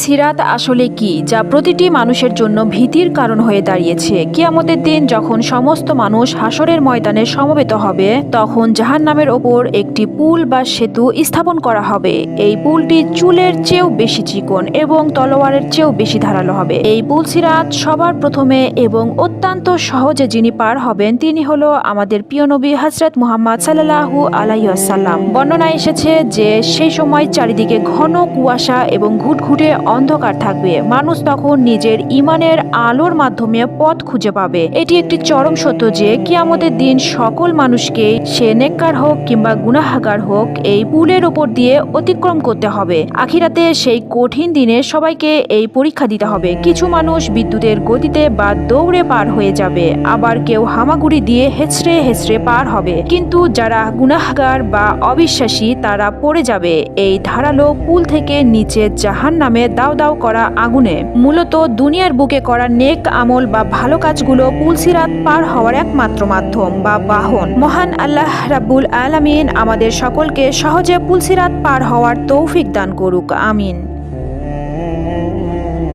সিরাত আসলে কি, যা প্রতিটি মানুষের জন্য ভীতির কারণ হয়ে দাঁড়িয়েছে? কিয়ামতের দিন যখন সমস্ত মানুষ হাসরের ময়দানে সমবেত হবে, তখন জাহান্নামের ওপর একটি পুল বা সেতু স্থাপন করা হবে। এই পুলটি চুলের চেয়েও বেশি চিকন এবং তলোয়ারের চেয়েও বেশি ধারালো হবে। এই পুল সিরাত সবার প্রথমে এবং অত্যন্ত সহজে যিনি পার হবেন, তিনি হলো আমাদের প্রিয় নবী হজরত মুহাম্মদ সাল্লাহু আলাইসাল্লাম বর্ণনায় এসেছে যে, সেই সময় চারিদিকে ঘন কুয়াশা এবং ঘুটঘুটে অন্ধকার থাকবে। মানুষ তখন নিজের ইমানের আলোর মাধ্যমে পথ খুঁজে পাবে। এটি একটি চরম সত্য যে কিয়ামতের দিন সকল মানুষকে সে নেককার হোক কিংবা গুনাহাগার হোক, এই পুলের ওপর দিয়ে অতিক্রম করতে হবে। আখিরাতে সেই কঠিন দিনে সবাইকে এই পরীক্ষা দিতে হবে। কিছু মানুষ বিদ্যুতের গতিতে বা দৌড়ে পার হয়ে যাবে। আবার কেউ হামাগুড়ি দিয়ে হেঁচড়ে হেঁচড়ে পার হবে। কিন্তু যারা গুনাহগার বা অবিশ্বাসী, তারা পড়ে যাবে। এই ধারালো পুল থেকে নিচে জাহান নামে দাও দাও করা আগুনে। মূলত দুনিয়ার বুকে করা নেক আমল বা ভালো কাজগুলো পুলসিরাত পার হওয়ার একমাত্র মাধ্যম বা বাহন। মহান আল্লাহ রাব্বুল আলামিন আমাদের সকলকে সহজে পুলসিরাত পার হওয়ার তৌফিক দান করুক, আমিন।